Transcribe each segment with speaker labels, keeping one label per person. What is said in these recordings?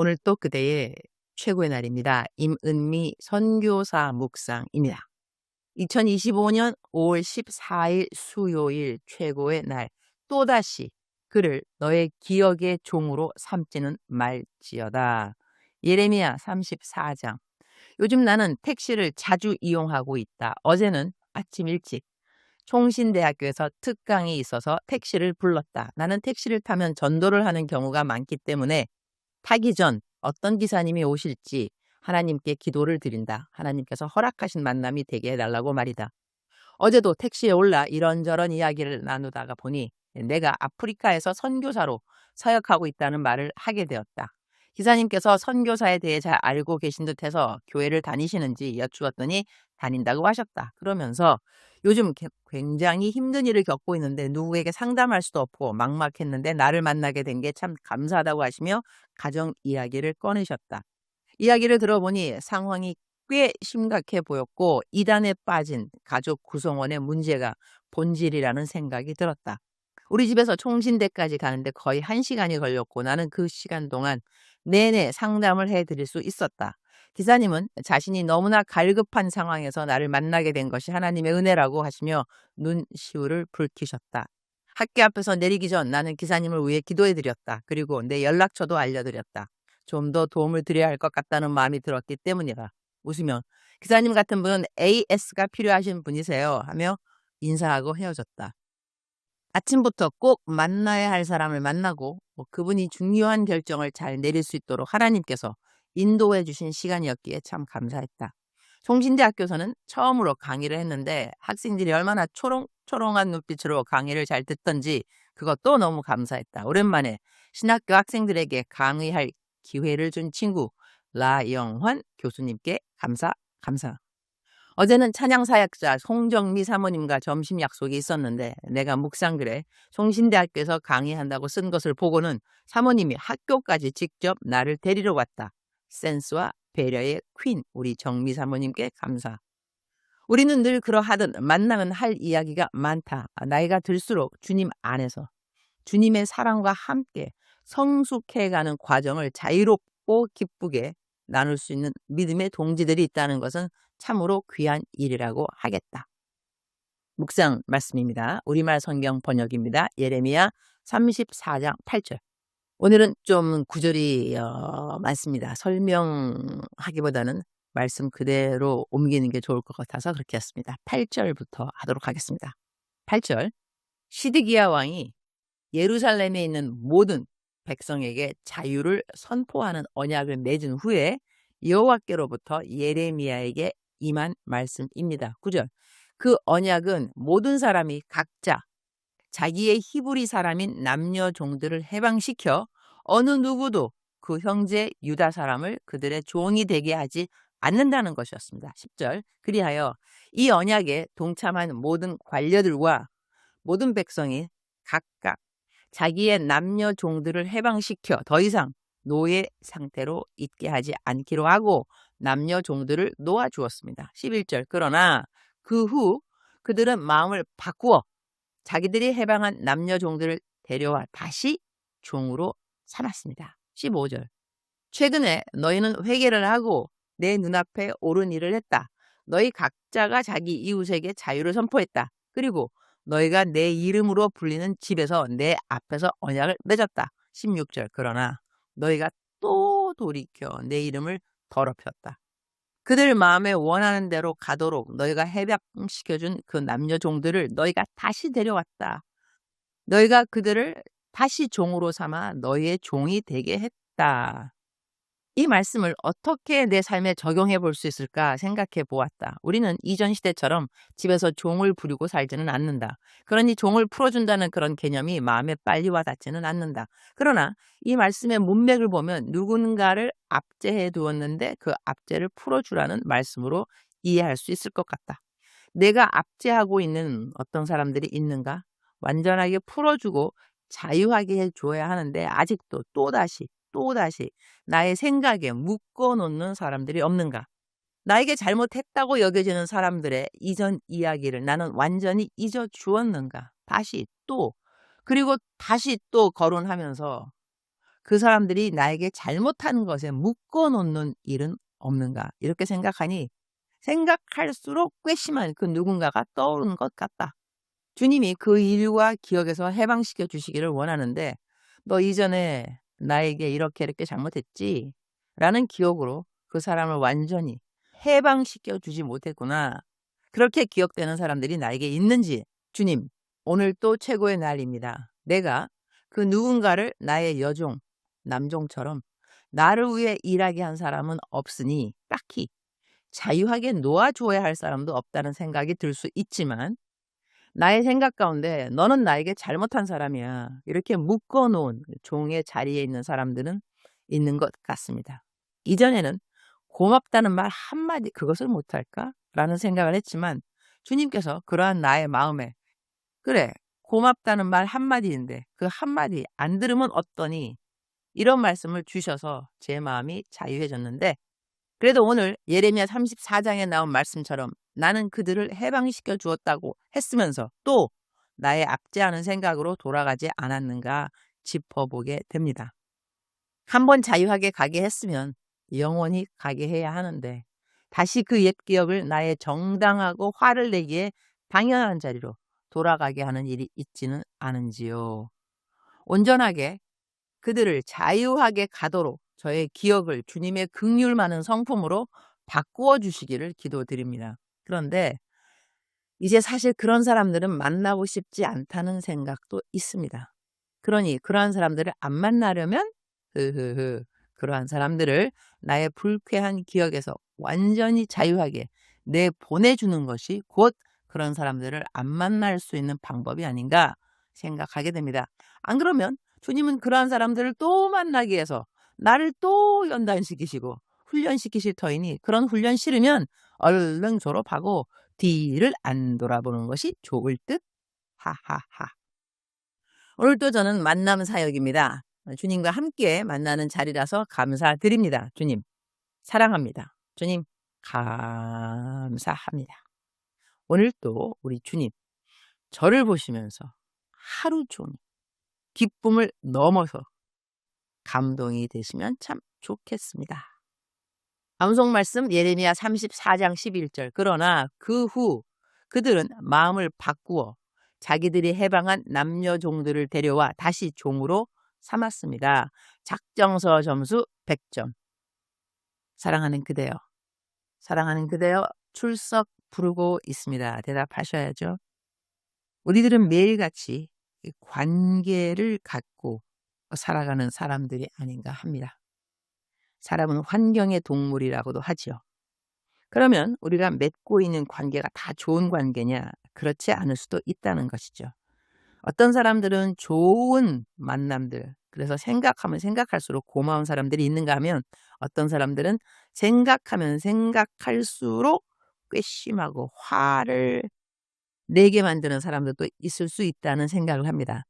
Speaker 1: 오늘 또 그대의 최고의 날입니다. 임은미 선교사 묵상입니다. 2025년 5월 14일 수요일 최고의 날 또다시 그를 너의 기억의 종으로 삼지는 말지어다. 예레미야 34장 요즘 나는 택시를 자주 이용하고 있다. 어제는 아침 일찍 총신대학교에서 특강이 있어서 택시를 불렀다. 나는 택시를 타면 전도를 하는 경우가 많기 때문에 타기 전 어떤 기사님이 오실지 하나님께 기도를 드린다. 하나님께서 허락하신 만남이 되게 해달라고 말이다. 어제도 택시에 올라 이런저런 이야기를 나누다가 보니 내가 아프리카에서 선교사로 사역하고 있다는 말을 하게 되었다. 기사님께서 선교사에 대해 잘 알고 계신 듯해서 교회를 다니시는지 여쭈었더니 다닌다고 하셨다. 그러면서 요즘 굉장히 힘든 일을 겪고 있는데 누구에게 상담할 수도 없고 막막했는데 나를 만나게 된 게 참 감사하다고 하시며 가정 이야기를 꺼내셨다. 이야기를 들어보니 상황이 꽤 심각해 보였고 이단에 빠진 가족 구성원의 문제가 본질이라는 생각이 들었다. 우리 집에서 총신대까지 가는데 거의 한 시간이 걸렸고 나는 그 시간 동안 내내 상담을 해드릴 수 있었다. 기사님은 자신이 너무나 갈급한 상황에서 나를 만나게 된 것이 하나님의 은혜라고 하시며 눈시울을 붉히셨다. 학교 앞에서 내리기 전 나는 기사님을 위해 기도해드렸다. 그리고 내 연락처도 알려드렸다. 좀 더 도움을 드려야 할 것 같다는 마음이 들었기 때문이다. 웃으며 기사님 같은 분은 AS가 필요하신 분이세요 하며 인사하고 헤어졌다. 아침부터 꼭 만나야 할 사람을 만나고 뭐 그분이 중요한 결정을 잘 내릴 수 있도록 하나님께서 인도해 주신 시간이었기에 참 감사했다. 송신대학교에서는 처음으로 강의를 했는데 학생들이 얼마나 초롱초롱한 눈빛으로 강의를 잘 듣던지 그것도 너무 감사했다. 오랜만에 신학교 학생들에게 강의할 기회를 준 친구 라영환 교수님께 감사 감사. 어제는 찬양 사역자 송정미 사모님과 점심 약속이 있었는데 내가 묵상 글에 송신대학교에서 강의한다고 쓴 것을 보고는 사모님이 학교까지 직접 나를 데리러 왔다. 센스와 배려의 퀸 우리 정미 사모님께 감사. 우리는 늘 그러하듯 만나면 할 이야기가 많다. 나이가 들수록 주님 안에서 주님의 사랑과 함께 성숙해가는 과정을 자유롭고 기쁘게 나눌 수 있는 믿음의 동지들이 있다는 것은 참으로 귀한 일이라고 하겠다. 묵상 말씀입니다. 우리말 성경 번역입니다. 예레미야 34장 8절. 오늘은 좀 구절이 어, 많습니다. 설명하기보다는 말씀 그대로 옮기는 게 좋을 것 같아서 그렇게 했습니다. 8절부터 하도록 하겠습니다. 8절. 시드기야 왕이 예루살렘에 있는 모든 백성에게 자유를 선포하는 언약을 맺은 후에 여호와께로부터 예레미야에게 임한 말씀입니다. 9절. 그 언약은 모든 사람이 각자 자기의 히브리 사람인 남녀 종들을 해방시켜 어느 누구도 그 형제 유다 사람을 그들의 종이 되게 하지 않는다는 것이었습니다. 10절. 그리하여 이 언약에 동참한 모든 관료들과 모든 백성이 각각 자기의 남녀 종들을 해방시켜 더 이상 노예 상태로 있게 하지 않기로 하고 남녀 종들을 놓아주었습니다. 11절. 그러나 그 후 그들은 마음을 바꾸어 자기들이 해방한 남녀 종들을 데려와 다시 종으로 삼았습니다. 15절. 최근에 너희는 회개를 하고 내 눈앞에 옳은 일을 했다. 너희 각자가 자기 이웃에게 자유를 선포했다. 그리고 너희가 내 이름으로 불리는 집에서 내 앞에서 언약을 맺었다. 16절. 그러나 너희가 또 돌이켜 내 이름을 더럽혔다. 그들 마음에 원하는 대로 가도록 너희가 해방시켜준 그 남녀 종들을 너희가 다시 데려왔다. 너희가 그들을 다시 종으로 삼아 너희의 종이 되게 했다. 이 말씀을 어떻게 내 삶에 적용해 볼 수 있을까 생각해 보았다. 우리는 이전 시대처럼 집에서 종을 부리고 살지는 않는다. 그러니 종을 풀어준다는 그런 개념이 마음에 빨리 와 닿지는 않는다. 그러나 이 말씀의 문맥을 보면 누군가를 압제해 두었는데 그 압제를 풀어주라는 말씀으로 이해할 수 있을 것 같다. 내가 압제하고 있는 어떤 사람들이 있는가? 완전하게 풀어주고 자유하게 해줘야 하는데 아직도 또다시 또다시 나의 생각에 묶어놓는 사람들이 없는가? 나에게 잘못했다고 여겨지는 사람들의 이전 이야기를 나는 완전히 잊어주었는가? 다시 또, 그리고 다시 또 거론하면서 그 사람들이 나에게 잘못한 것에 묶어놓는 일은 없는가 이렇게 생각하니 생각할수록 괘씸한 그 누군가가 떠오르는 것 같다. 주님이 그 일과 기억에서 해방시켜 주시기를 원하는데 너 이전에 나에게 이렇게 이렇게 잘못했지? 라는 기억으로 그 사람을 완전히 해방시켜 주지 못했구나. 그렇게 기억되는 사람들이 나에게 있는지 주님 오늘 또 최고의 날입니다. 내가 그 누군가를 나의 여종, 남종처럼 나를 위해 일하게 한 사람은 없으니 딱히 자유하게 놓아줘야 할 사람도 없다는 생각이 들 수 있지만 나의 생각 가운데 너는 나에게 잘못한 사람이야. 이렇게 묶어놓은 종의 자리에 있는 사람들은 있는 것 같습니다. 이전에는 고맙다는 말 한마디 그것을 못할까? 라는 생각을 했지만 주님께서 그러한 나의 마음에 그래 고맙다는 말 한마디인데 그 한마디 안 들으면 어떠니? 이런 말씀을 주셔서 제 마음이 자유해졌는데 그래도 오늘 예레미야 34장에 나온 말씀처럼 나는 그들을 해방시켜 주었다고 했으면서 또 나의 압제하는 생각으로 돌아가지 않았는가 짚어보게 됩니다. 한번 자유하게 가게 했으면 영원히 가게 해야 하는데 다시 그 옛 기억을 나의 정당하고 화를 내기에 당연한 자리로 돌아가게 하는 일이 있지는 않은지요. 온전하게 그들을 자유하게 가도록 저의 기억을 주님의 극률 많은 성품으로 바꾸어 주시기를 기도드립니다. 그런데 이제 사실 그런 사람들은 만나고 싶지 않다는 생각도 있습니다. 그러니 그러한 사람들을 안 만나려면 흐흐흐 그러한 사람들을 나의 불쾌한 기억에서 완전히 자유하게 내 보내주는 것이 곧 그런 사람들을 안 만날 수 있는 방법이 아닌가 생각하게 됩니다. 안 그러면 주님은 그러한 사람들을 또 만나기 위해서 나를 또 연단시키시고 훈련시키실 터이니 그런 훈련 싫으면 얼른 졸업하고 뒤를 안 돌아보는 것이 좋을 듯 하하하. 오늘도 저는 만남 사역입니다. 주님과 함께 만나는 자리라서 감사드립니다. 주님 사랑합니다. 주님 감사합니다. 오늘 또 우리 주님 저를 보시면서 하루 종일 기쁨을 넘어서 감동이 되시면 참 좋겠습니다. 암송 말씀 예레미야 34장 11절 그러나 그 후 그들은 마음을 바꾸어 자기들이 해방한 남녀 종들을 데려와 다시 종으로 삼았습니다. 작정서 점수 100점. 사랑하는 그대여. 사랑하는 그대여 출석 부르고 있습니다. 대답하셔야죠. 우리들은 매일같이 관계를 갖고 살아가는 사람들이 아닌가 합니다. 사람은 환경의 동물이라고도 하지요. 그러면 우리가 맺고 있는 관계가 다 좋은 관계냐? 그렇지 않을 수도 있다는 것이죠. 어떤 사람들은 좋은 만남들, 그래서 생각하면 생각할수록 고마운 사람들이 있는가 하면 어떤 사람들은 생각하면 생각할수록 괘씸하고 화를 내게 만드는 사람들도 있을 수 있다는 생각을 합니다.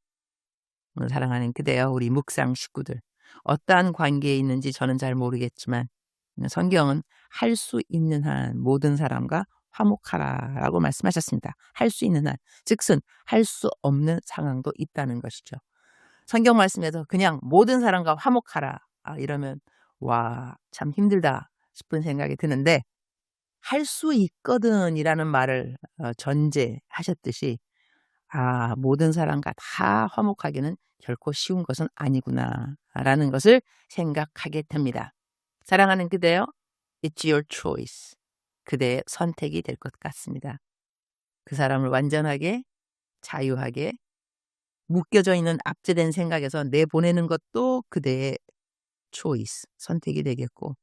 Speaker 1: 사랑하는 그대여 우리 묵상 식구들 어떠한 관계에 있는지 저는 잘 모르겠지만 성경은 할 수 있는 한 모든 사람과 화목하라라고 말씀하셨습니다. 할 수 있는 한 즉슨 할 수 없는 상황도 있다는 것이죠. 성경 말씀에서 그냥 모든 사람과 화목하라 아, 이러면 와 참 힘들다 싶은 생각이 드는데 할 수 있거든이라는 말을 어, 전제하셨듯이 아 모든 사람과 다 화목하기는 결코 쉬운 것은 아니구나라는 것을 생각하게 됩니다. 사랑하는 그대여, it's your choice. 그대의 선택이 될 것 같습니다. 그 사람을 완전하게 자유하게 묶여져 있는 압제된 생각에서 내보내는 것도 그대의 초이스, 선택이 되겠고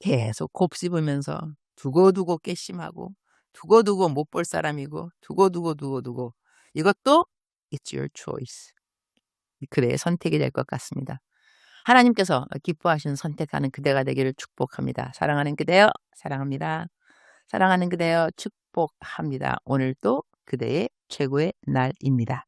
Speaker 1: 계속 곱씹으면서 두고두고 괘씸하고 두고두고 못 볼 사람이고 두고두고 두고두고 이것도 it's your choice. 그대의 선택이 될 것 같습니다. 하나님께서 기뻐하시는 선택하는 그대가 되기를 축복합니다. 사랑하는 그대여 사랑합니다. 사랑하는 그대여 축복합니다. 오늘도 그대의 최고의 날입니다.